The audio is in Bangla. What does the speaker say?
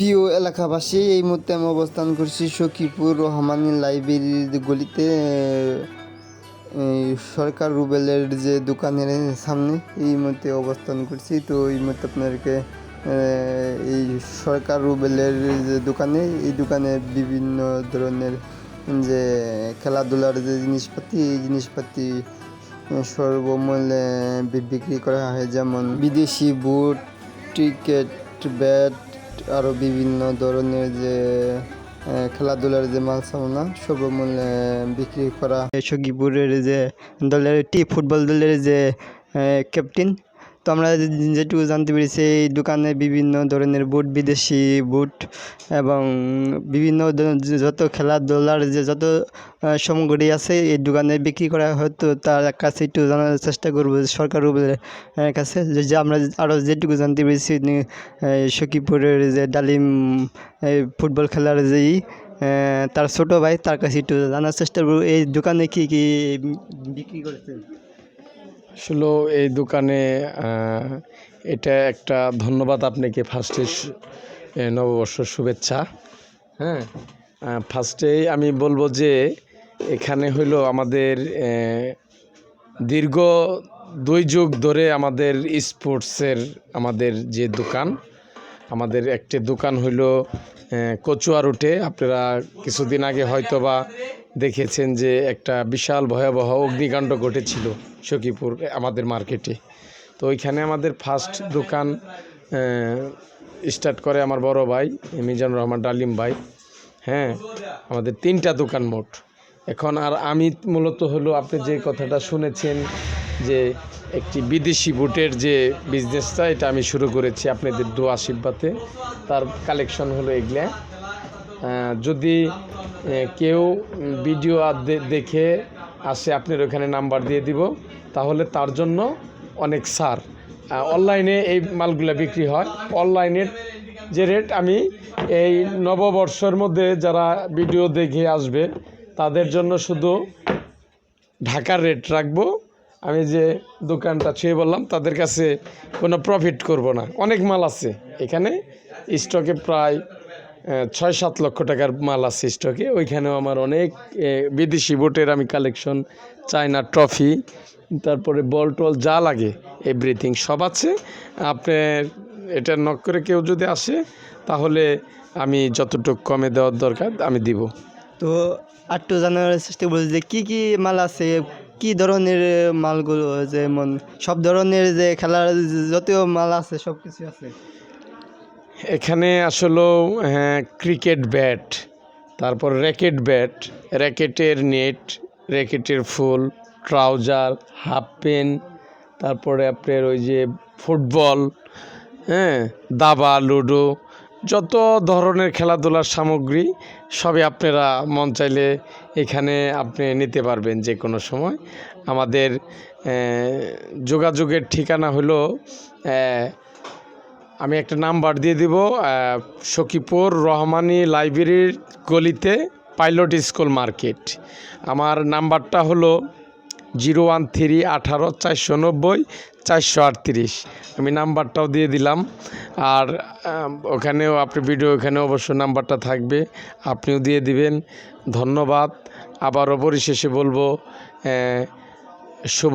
প্রিয় এলাকাবাসী, এই মুহূর্তে আমি অবস্থান করছি সখীপুর রহমানী লাইব্রেরির গলিতে। সরকার রুবেলের যে দোকানের সামনে এই মুহূর্তে অবস্থান করছি। তো এই মুহূর্তে আপনাদেরকে এই সরকার রুবেলের যে দোকানে, এই দোকানে বিভিন্ন ধরনের যে খেলাধুলার যে জিনিসপাতি, এই জিনিসপাতি সর্বমূল্যে বিক্রি করা হয়। যেমন বিদেশি বুট ক্রিকেট ব্যাট আরও বিভিন্ন ধরনের যে খেলাধুলার যে মাল সামনা সর্বমূল্যে বিক্রি করা। সগিপুরের যে দলের টি ফুটবল দলের যে ক্যাপ্টেন তো আমরা যেটুকু জানতে পেরেছি, এই দোকানে বিভিন্ন ধরনের বুট, বিদেশি বুট এবং বিভিন্ন যত খেলাধুলার যে যত সামগ্রী আছে, এই দোকানে বিক্রি করা হয়তো তার কাছে একটু জানার চেষ্টা করব সরকার কাছে। যে আমরা আরও যেটুকু জানতে পেরেছি সখীপুরের যে ডালিম ফুটবল খেলার যেই তার ছোট ভাই তার কাছে একটু জানার চেষ্টা করব, এই দোকানে কি কি বিক্রি করেছেন? আসলে এই দোকানে এটা একটা ধন্যবাদ আপনাকে ফার্স্টে নববর্ষ শুভেচ্ছা হ্যাঁ? ফার্স্টেই আমি বলব যে এখানে হইল আমাদের দীর্ঘ দুই যুগ ধরে আমাদের স্পোর্টসের আমাদের যে দোকান আমাদের একটি দোকান হইল কচুয়া রুটে। আপনারা কিছুদিন আগে হয়তো বা দেখেছেন যে একটা বিশাল ভয়াবহ অগ্নিকাণ্ড ঘটেছিল সখীপুর আমাদের মার্কেটে। তো ওইখানে আমাদের ফার্স্ট দোকান স্টার্ট করে আমার বড় ভাই, মিজানুর রহমান ডালিম ভাই। হ্যাঁ আমাদের তিনটা দোকান মোট। এখন আর আমি মূলত হলো, আপনি যে কথাটা শুনেছেন যে একটি বিদেশি বুটের যে বিজনেসটা এটা আমি শুরু করেছি আপনাদের দু আশীর্বাদে। তার কালেকশন হলো এগুলা। যদি কেউ ভিডিও দেখে আসে, আপনার ওখানে নাম্বার দিয়ে দিব। তাহলে তার জন্য অনেক সার। অনলাইনে এই মালগুলো বিক্রি হয়। অনলাইনের যে রেট আমি এই নববর্ষের মধ্যে যারা ভিডিও দেখে আসবে, তাদের জন্য শুধু ঢাকার রেট রাখব। আমি যে দোকানটা ছুঁয়ে বললাম, তাদের কাছে কোনো প্রফিট করব না। অনেক মাল আছে। এখানে স্টকে প্রায় ছয় সাত লক্ষ টাকার মাল আছে স্টকে ওইখানেও আমার অনেক বিদেশি বোটের আমি কালেকশন চায়না ট্রফি তারপরে বল টল যা লাগে এভরিথিং সব আছে। আপনার এটা নক করে কেউ যদি আসে, তাহলে আমি যতটুকু কমে দেওয়ার দরকার, আমি দিব। তো আরটু জানার চেষ্টা করছি যে কী কী মাল আছে কি ধরনের মালগুলো যেমন সব ধরনের যে খেলার যতও মাল আছে সব কিছু আছে? এখানে আসলে ক্রিকেট ব্যাট তারপর র্যাকেট ব্যাট র্যাকেটের নেট র্যাকেটের ফুল ট্রাউজার হাফ পেন তারপরে আপনার ওই যে ফুটবল হ্যাঁ দাবা, লুডো যত ধরনের খেলাধুলার সামগ্রী সবই আপনারা মন চাইলে এখানে আপনি নিতে পারবেন যে কোনো সময়। আমাদের যোগাযোগের ঠিকানা হলো আমি একটা নাম্বার দিয়ে দিব আহ, সখীপুর রহমানী লাইব্রেরির গলিতে পাইলট স্কুল মার্কেট। আমার নাম্বারটা হলো জিরো ওয়ান থ্রি আঠারো চারশো নব্বই, চারশো আটত্রিশ। আমি নাম্বারটাও দিয়ে দিলাম। আর ওখানেও আপনি ভিডিও ওখানে অবশ্যই নাম্বারটা থাকবে। আপনিও দিয়ে দিবেন। ধন্যবাদ। আবারও পরিশেষে বলব শুভ